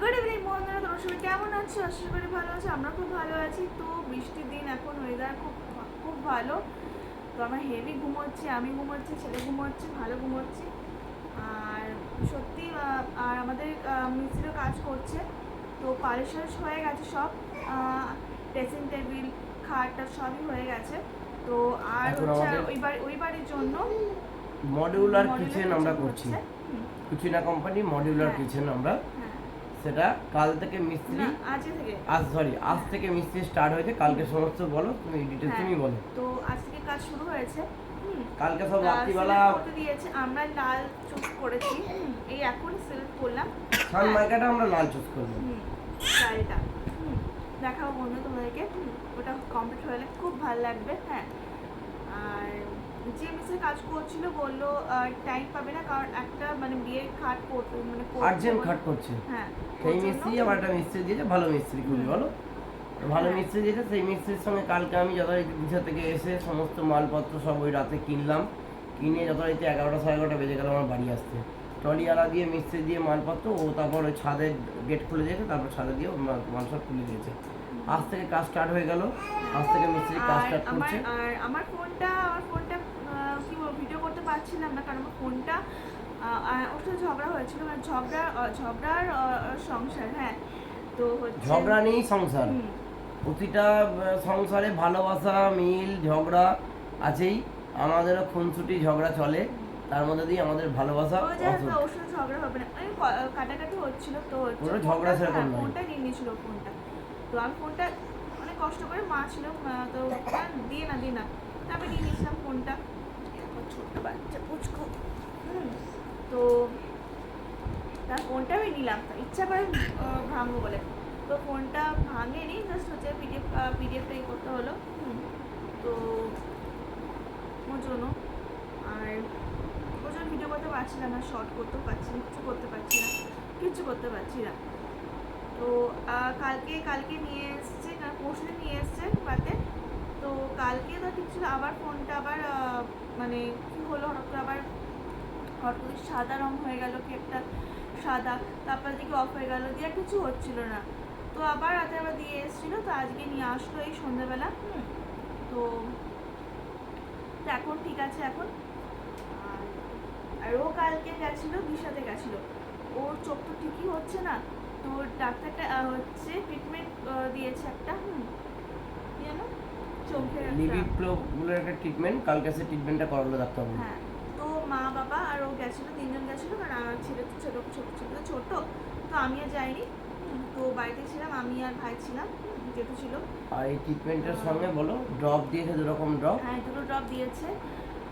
Good evening বন্ধুরা তোমার সবাই কেমন আছো? আশা করি ভালো আছো। আমরা খুব ভালো আছি। তো বৃষ্টির দিন এখন ওয়েদার খুব খুব ভালো। তো আমার হেভি ঘুমোচ্ছি আমি ঘুমোচ্ছি ছেলে ঘুমোচ্ছে ভালো ঘুমোচ্ছি। আর সত্যি আর আমাদের মিস্ত্রিও কাজ করছে। তো পালিশ হয়ে গেছে সব। ড্রেসিং টেবিল খাটটা সবই হয়ে গেছে। তো আর হচ্ছে ওই বাড়ি ওই বাড়ির জন্য মডিউলার কিচেন আমরা করছি। Kutchina company modular. কিচেন আমরা হ্যাঁ। সেটা কাল থেকে মিস্ত্রি আজ সরি আজ থেকে মিস্ত্রি স্টার্ট হয়েছে। কালকে সমস্ত বলো তুমি ডিটেলস হ্যাঁ। তুমি বলো। তো আজ থেকে কাজ শুরু হয়েছে। কালকে সব রাত্রিবেলা দিয়েছে। আমরা লাল চুজ করেছি। এই এখন সিলেক্ট করলাম। সান মাইকাটা আমরা লাল চুজ হুম শাড়িটা দেখাবো বন্ধু তোমাদেরকে। ওটা কমপ্লিট হলে খুব ভালো লাগবে। হ্যাঁ আর যে মিসে কাজ করছিল বলল টাইম পাবে না কারণ একটা মানে বিয়ের খাট করতে মানে আর্জেন্ট খাট করছে। হ্যাঁ সেই মিস্ত্রি আবার একটা মিস্ত্রি দিয়েছে ভালো মিস্ত্রি খুবই। বলো? ভালো হ্যাঁ। মিস্ত্রি দিয়েছে সেই মিস্ত্রির সঙ্গে কালকে আমি যথারীতি দিশা থেকে এসে সমস্ত মালপত্র সব ওই রাতে কিনলাম। কিনে যথারীতি এগারোটা সাড়ে এগারোটা বেজে গেল আমার বাড়ি আসতে। ট্রলিওয়ালা দিয়ে মিস্ত্রি দিয়ে মালপত্র ও তারপর ওই ছাদের গেট খুলে দিয়েছে তারপর ছাদে দিয়ে মাল সব খুলে দিয়েছে। আজ থেকে কাজ স্টার্ট হয়ে গেল আজ থেকে মিস্ত্রি কাজ স্টার্ট করছে। আর আমার ফোনটা আমার বলব পারছিলাম না কারণ আমার ফোনটা ওর সাথে ঝগড়া হয়েছিল মানে ঝগড়া ঝগড়ার সংসার হ্যাঁ। তো ঝগড়া নেই সংসার। প্রতিটা সংসারে ভালোবাসা মিল ঝগড়া আছেই। আমাদেরও খুনসুটি ঝগড়া চলে। তার মধ্যে দিয়ে আমাদের ভালোবাসা। ওর সাথে ঝগড়া হবে না। আমি কাটাকাটি হচ্ছিল তো হচ্ছে ঝগড়া সেরকম হ্যাঁ, ফোনটা নিয়ে নিয়েছিল ফোনটা। তো আমি ফোনটা অনেক কষ্ট করে মা ছিল তো দিয়ে না দিয়ে না। তারপরে নিয়ে নিয়েছিলাম ফোনটা। পুচকু তো তার ফোনটা আমি নিলাম। ইচ্ছা করে ভাঙবো বলে। তো ফোনটা ভাঙেনি জাস্ট হচ্ছে পিডিএফ পিডিএফটা ই করতে হলো। তো ওর জন্য। আর ওর জন্য ভিডিও করতে পারছিলাম না শর্ট করতেও পারছি না, কিছু করতে পারছি না, কিচ্ছু করতে পারছি না। তো কালকে কালকে নিয়ে এসছে পরশু নিয়ে এসছে বাতে তো কালকে তো ঠিক ছিল আবার ফোনটা আবার মানে কি হলো হঠাৎ করে আবার হঠাৎ করে সাদা রং হয়ে গেল কি একটা সাদা তারপর দিকে অফ হয়ে গেল দিয়ে কিছু হচ্ছিল না। তো আবার রাতে আবার দিয়ে এসেছিল তো আজকে নিয়ে আসলো এই সন্ধ্যাবেলা। তো তো এখন ঠিক আছে এখন। আর আর ও কালকে গেছিল দিশাতে গেছিল। ওর চোখ তো ঠিকই হচ্ছে না তো ডাক্তারটা হচ্ছে ট্রিটমেন্ট দিয়েছে একটা হুম। চোখের একটা একটা ট্রিটমেন্ট কালকে সে ট্রিটমেন্টটা করালো ডাক্তারবাবু। হ্যাঁ তো মা বাবা আর ও গেছিল তিনজন গেছিল কারণ আমার ছেলে তো ছোটো ছোটো ছোটো ছোটো তো আমি আর যাইনি। তো বাড়িতে ছিলাম আমি আর ভাই ছিলাম হুম, ছিল। আর এই ট্রিটমেন্টের সঙ্গে বলো ড্রপ দিয়েছে দু রকম ড্রপ হ্যাঁ দুটো ড্রপ দিয়েছে।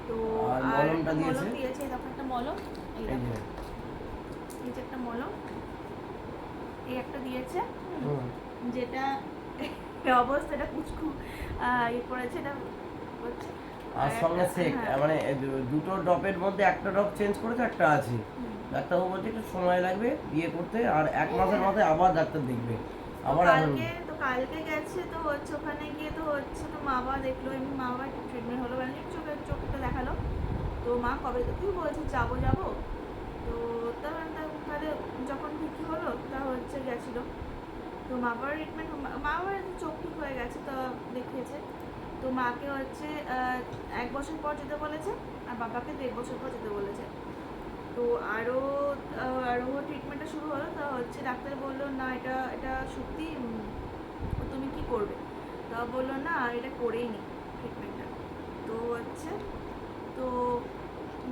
তো আর মলমটা দিয়েছে? দিয়েছে এই একটা মলম এই যে। একটা মলম এই একটা দিয়েছে। যেটা অবস্থাটা কুচকু ইয়ে করেছে এটা হচ্ছে। আর সঙ্গে সেক হ্যাঁ, মানে দুটো ড্রপের মধ্যে একটা ড্রপ চেঞ্জ করেছে একটা আছে। ডাক্তারবাবু বলছে একটু সময় লাগবে বিয়ে করতে আর এক মাসের মাথায় আবার ডাক্তার দেখবে। আবার কালকে তো কালকে গেছে তো হচ্ছে ওখানে গিয়ে তো হচ্ছে তো মা বাবা দেখল এমনি মা বাবা একটু ট্রিটমেন্ট হলো মানে চোখে চোখটা দেখাল। তো মা কবে তুই বলছে যাব যাব? তো তারপরে তা- তাহলে যখন ঠিক হলো তা হচ্ছে গেছিল। তো মা বাবার ট্রিটমেন্ট মা বাবার চোখ ঠিক হয়ে গেছে, তো দেখিয়েছে। তো মাকে হচ্ছে এক বছর পর যেতে বলেছে, আর বাবাকে দেড় বছর পর যেতে বলেছে। তো আরও আরও ট্রিটমেন্টটা শুরু হলো, তা হচ্ছে ডাক্তার বলল, না, এটা এটা সত্যি তুমি কি করবে? তা বলল, না এটা করেই নি ট্রিটমেন্টটা তো হচ্ছে, তো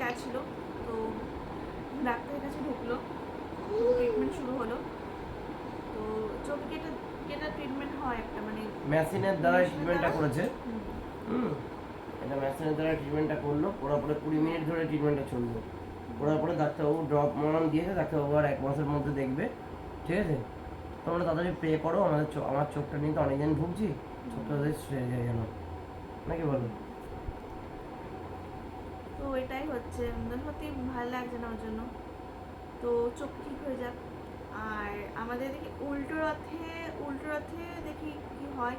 গেছিল, তো ডাক্তারের কাছে ঢুকলো ট্রিটমেন্ট শুরু হলো। তো চোখ কেটে কেটে ট্রিটমেন্ট হয় একটা মানে মেশিনের দ্বারা ট্রিটমেন্টটা করেছে। হুম, এটা মেশিনের দ্বারা ট্রিটমেন্টটা করল করার পরে কুড়ি মিনিট ধরে ট্রিটমেন্টটা চলল। করার পরে ডাক্তারবাবু ড্রপ মলম দিয়েছে ডাক্তারবাবু আর এক মাসের মধ্যে দেখবে। ঠিক আছে? তোমরা তাড়াতাড়ি পে করো আমাদের আমার চোখটা নিয়ে তো অনেকদিন ভুগছি চোখটা সেরে যায় যেন। নাকি বলো? তো এটাই হচ্ছে সত্যি ভালো লাগছে না ওর জন্য। তো চোখ ঠিক হয়ে যাক। আর আমাদের দেখি উল্টো রথে উল্টো রথে দেখি কি হয়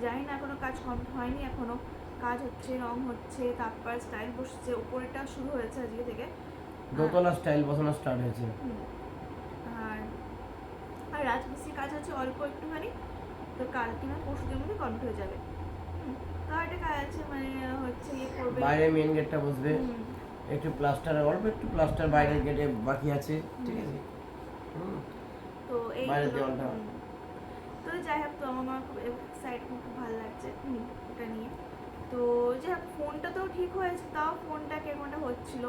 জানি না এখনও কাজ হয়নি এখনও। কাজ হচ্ছে রং হচ্ছে তারপর স্টাইল বসছে উপরেটা শুরু হয়েছে আজকে থেকে। দোতলা স্টাইল বসানো স্টার্ট হয়েছে। আর কাজ বেশি কাজ আছে অল্প একটুখানি তো কালকে না পরশু দিনের মধ্যে কমপ্লিট হয়ে যাবে। হুম, তো একটা কাজ আছে মানে হচ্ছে ইয়ে করবে। বাইরে মেন গেটটা বসবে। একটু প্লাস্টার অল্প একটু প্লাস্টার বাইরের গেটে বাকি আছে ঠিক আছে। তো এই তো যাই হোক তো আমার আমার খুব এক্সাইট খুব ভালো লাগছে ওটা নিয়ে। তো হোক ফোনটা তো ঠিক হয়েছে তাও ফোনটা কেমনটা হচ্ছিল।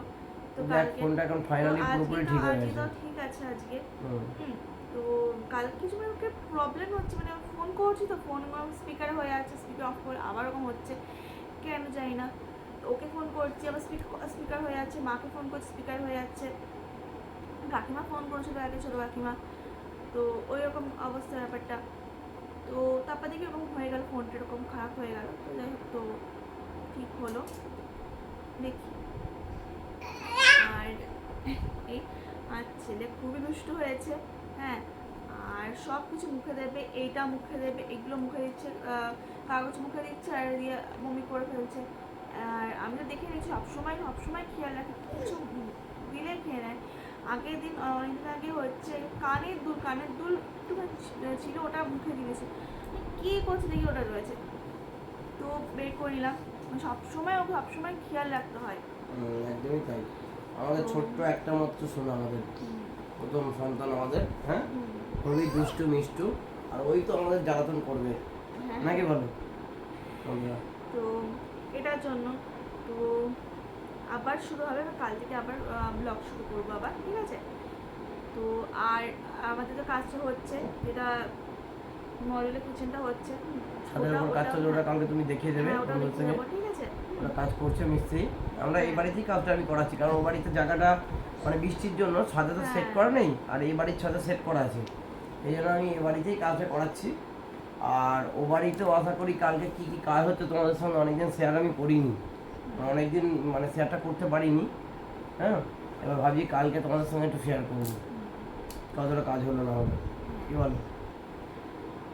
তো কালকে ফোনটা এখন ফাইনালি পুরোপুরি ঠিক হয়ে গেছে। ঠিক আছে আজকে। তো কাল কিছু মানে ওকে প্রবলেম হচ্ছে মানে ফোন করছি তো ফোন স্পিকার হয়ে আছে স্পিকার অফ করে আবার ওরকম হচ্ছে। কেন জানি না। ওকে ফোন করছি আবার স্পিকার হয়ে যাচ্ছে মাকে ফোন করছি স্পিকার হয়ে যাচ্ছে কাকিমা ফোন করেছিল আগে ছোটো কাকিমা। তো ওই রকম অবস্থা ব্যাপারটা। তো তারপর দেখি এরকম হয়ে গেল ফোনটা এরকম খারাপ হয়ে গেল। যাই হোক, তো ঠিক হলো। দেখি। আর এই, আর ছেলে খুবই দুষ্ট হয়েছে হ্যাঁ। আর সব কিছু মুখে দেবে, এইটা মুখে দেবে, এগুলো মুখে দিচ্ছে কাগজ মুখে দিচ্ছে আর দিয়ে বমি করে ফেলছে। আর আমি তো দেখে নিচ্ছি সবসময় সবসময় খেয়াল রাখি, কিছু দিলে খেয়ে নেয়। আগের দিন অনেকদিন আগে হচ্ছে কানের দুল কানের দুল একটুখানি ছিল ওটা মুখে দিয়েছে। কী করছে দেখি ওটা রয়েছে। তো বের করে নিলাম। সবসময় ওকে সবসময় খেয়াল রাখতে হয়। একদমই তাই। আমাদের ছোট্ট একটা মাত্র শোনো আমাদের। প্রথম সন্তান আমাদের হ্যাঁ? খুবই দুষ্টু মিষ্টু। আর ওই তো আমাদের জ্বালাতন করবে। হ্যাঁ। নাকি বলো? তো এটার জন্য তো আবার শুরু হবে কাল থেকে আবার ব্লগ শুরু করব আবার ঠিক আছে? তো আর আমাদের তো কাজটা হচ্ছে যেটা মডেলের কিচেনটা হচ্ছে। হুম, ছাদের উপর কাজ ওটা- চলছে ওটা কালকে তুমি দেখিয়ে দেবে হ্যাঁ, ঠিক আছে? ওরা কাজ করছে মিস্ত্রি। আমরা এই বাড়িতেই কাজটা আমি করাচ্ছি কারণ ও বাড়িতে জায়গাটা মানে বৃষ্টির জন্য ছাদে তো সেট হ্যাঁ। করা নেই আর এই বাড়ির ছাদে সেট করা আছে। এই জন্য আমি এ বাড়িতেই কাজটা করাচ্ছি। আর ও বাড়িতেও আশা করি কালকে কি কি কাজ হচ্ছে তোমাদের সঙ্গে অনেকদিন শেয়ার আমি করিনি। অনেকদিন মানে শেয়ারটা করতে পারিনি হ্যাঁ? এবার ভাবছি কালকে তোমাদের সঙ্গে একটু শেয়ার করব। কতটা কাজ হলো না হবে কি বলো?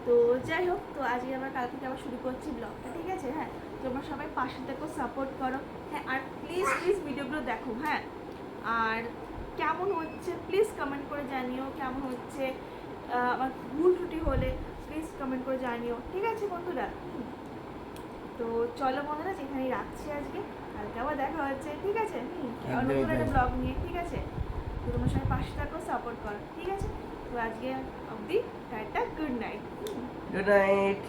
তো যাই হোক, তো আজকে আবার কাল থেকে আবার শুরু করছি ব্লগটা, ঠিক আছে? হ্যাঁ তোমরা সবাই পাশে থেকো সাপোর্ট করো। হ্যাঁ আর প্লিজ প্লিজ ভিডিওগুলো দেখো হ্যাঁ? আর কেমন হচ্ছে প্লিজ কমেন্ট করে জানিও কেমন হচ্ছে আমার ভুল ত্রুটি হলে প্লিজ কমেন্ট করে জানিও, ঠিক আছে বন্ধুরা। তো চলো বন্ধুরা যেখানেই রাখছি আজকে কালকে আবার দেখা হচ্ছে ঠিক আছে? নতুন একটা। ব্লগ নিয়ে ঠিক আছে? তো তোমার সঙ্গে পাশে থাকো সাপোর্ট করো ঠিক আছে? তো আজকে অবধি ta-ta good night good night